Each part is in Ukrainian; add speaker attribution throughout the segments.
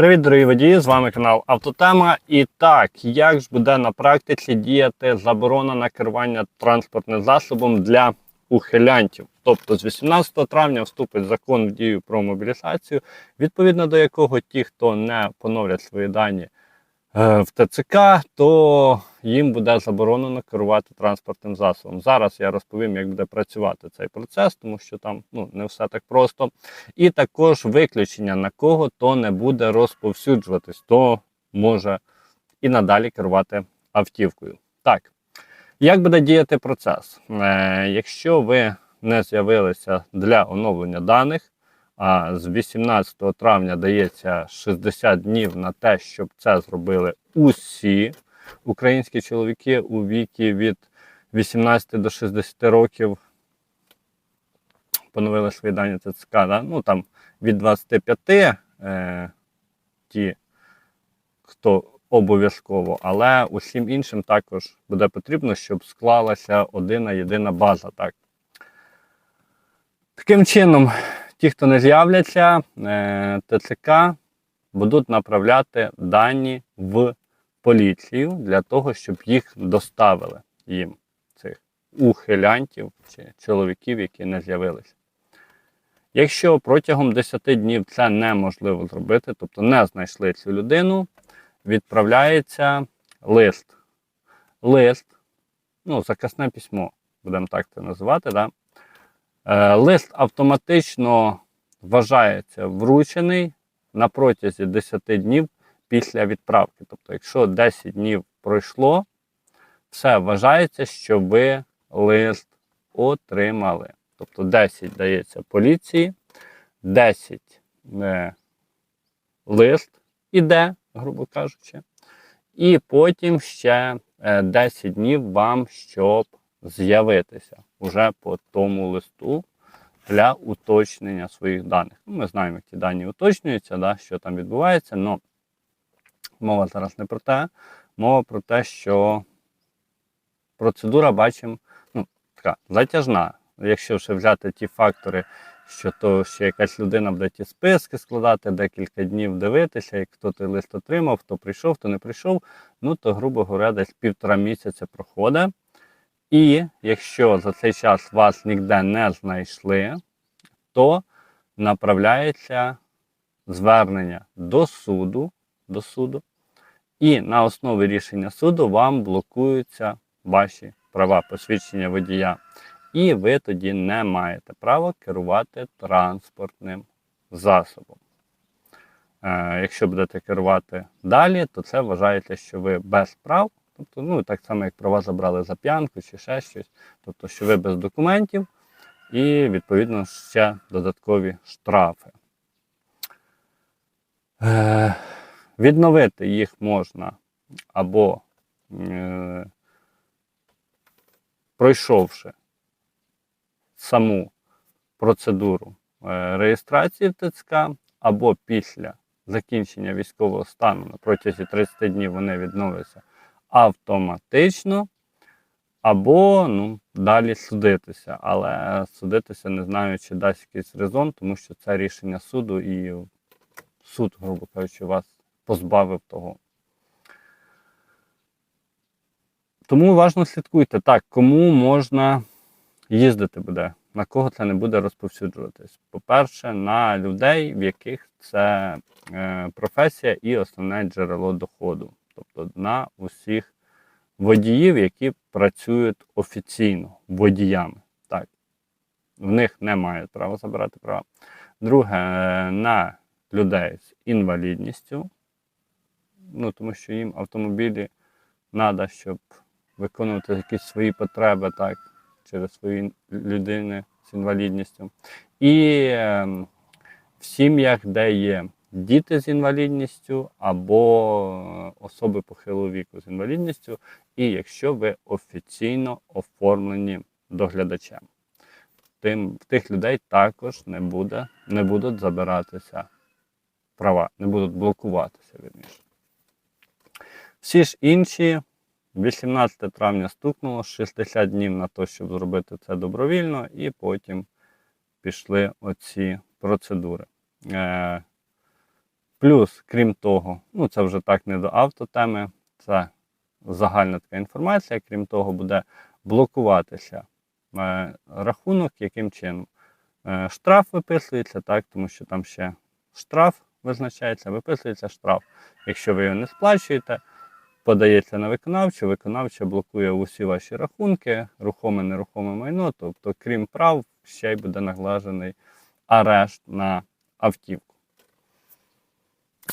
Speaker 1: Привіт, дорогі водії! З вами канал Автотема. І так, як ж буде на практиці діяти заборона на керування транспортним засобом для ухилянтів? Тобто з 18 травня вступить закон в дію про мобілізацію, відповідно до якого ті, хто не поновлять свої дані е, в ТЦК, то їм буде заборонено керувати транспортним засобом. Зараз я розповім, як буде працювати цей процес, тому що там ну, не все так просто. І також виключення на кого то не буде розповсюджуватись, то може і надалі керувати автівкою. Так, як буде діяти процес? Е, якщо ви не з'явилися для оновлення даних, а з 18 травня дається 60 днів на те, щоб це зробили усі українські чоловіки у вікі від 18 до 60 років. Поновили свої дані ТЦК, да? ну там від 25 е, ті, хто обов'язково, але усім іншим також буде потрібно, щоб склалася одна єдина база. Так. Таким чином, ті, хто не з'являться, е, ТЦК будуть направляти дані в поліцію для того, щоб їх доставили їм, цих ухилянтів чи чоловіків, які не з'явилися. Якщо протягом 10 днів це неможливо зробити, тобто не знайшли цю людину, відправляється лист. Лист, ну, заказне письмо, будемо так це називати. Да? Е, лист автоматично вважається вручений на протязі 10 днів після відправки. Тобто, якщо 10 днів пройшло, все вважається, що ви лист отримали. Тобто 10 дається поліції, 10 е, лист іде, грубо кажучи, і потім ще е, 10 днів вам, щоб з'явитися уже по тому листу для уточнення своїх даних. Ну, Ми знаємо, як ті дані уточнюються, да, що там відбувається, але мова зараз не про те. Мова про те, що процедура бачимо ну, така затяжна. Якщо вже взяти ті фактори, що то ще якась людина буде ті списки складати, декілька днів дивитися, як хто той лист отримав, хто прийшов, хто не прийшов, ну то, грубо говоря, десь півтора місяця проходить. І якщо за цей час вас ніде не знайшли, то направляється звернення до суду, до суду, і на основі рішення суду вам блокуються ваші права посвідчення водія. І ви тоді не маєте права керувати транспортним засобом. Е, якщо будете керувати далі, то це вважається, що ви без прав, тобто, ну так само, як права забрали за п'янку чи ще щось, тобто, що ви без документів і, відповідно, ще додаткові штрафи. Е, відновити їх можна або е, пройшовши саму процедуру е, реєстрації в ТЦК, або після закінчення військового стану на протязі 30 днів вони відновляться автоматично, або ну, далі судитися. Але судитися не знаю, чи дасть якийсь резон, тому що це рішення суду і суд, грубо кажучи, вас позбавив того. Тому уважно слідкуйте, так, кому можна їздити буде, на кого це не буде розповсюджуватись. По-перше, на людей, в яких це е, професія і основне джерело доходу. Тобто на усіх водіїв, які працюють офіційно водіями. Так, В них не мають права забирати права. Друге, е, на людей з інвалідністю, ну, тому що їм автомобілі треба, щоб виконувати якісь свої потреби, так, через свої людини з інвалідністю. І е, в сім'ях, де є діти з інвалідністю або особи похилого віку з інвалідністю, і якщо ви офіційно оформлені доглядачем. Тим, в тих людей також не, буде, не будуть забиратися права, не будуть блокуватися вірніше. Всі ж інші 18 травня стукнуло 60 днів на те, щоб зробити це добровільно, і потім пішли оці процедури. Е, Плюс, крім того, ну це вже так не до автотеми, це загальна така інформація. Крім того, буде блокуватися е, рахунок, яким чином. Е, штраф виписується, так, тому що там ще штраф визначається, виписується штраф. Якщо ви його не сплачуєте, подається на виконавчу, виконавча блокує усі ваші рахунки, рухоме, нерухоме майно, тобто, крім прав, ще й буде наглажений арешт на автівку.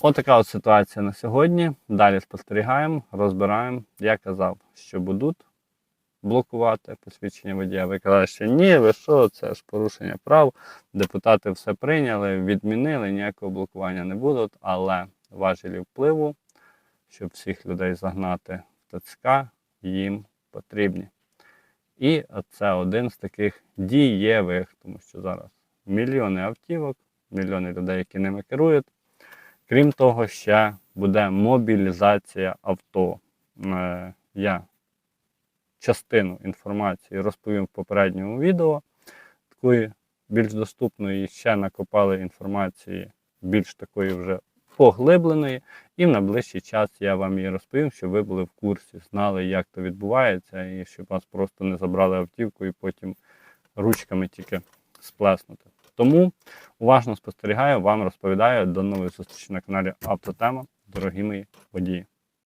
Speaker 1: Отака от ситуація на сьогодні. Далі спостерігаємо, розбираємо. Я казав, що будуть блокувати посвідчення водія. Ви казали, що ні, ви що, це ж порушення прав. Депутати все прийняли, відмінили, ніякого блокування не буде, але важелі впливу, щоб всіх людей загнати в ТЦК, їм потрібні. І це один з таких дієвих, тому що зараз мільйони автівок, мільйони людей, які ними керують. Крім того, ще буде мобілізація авто. Е, Я частину інформації розповім в попередньому відео. Такої більш доступної ще накопали інформації більш такої вже поглибленої. І в найближчий час я вам її розповім, щоб ви були в курсі, знали, як то відбувається, і щоб вас просто не забрали автівку і потім ручками тільки сплеснути. Тому уважно спостерігаю, вам розповідаю. До нової зустрічі на каналі Автотема. Дорогі мої водії.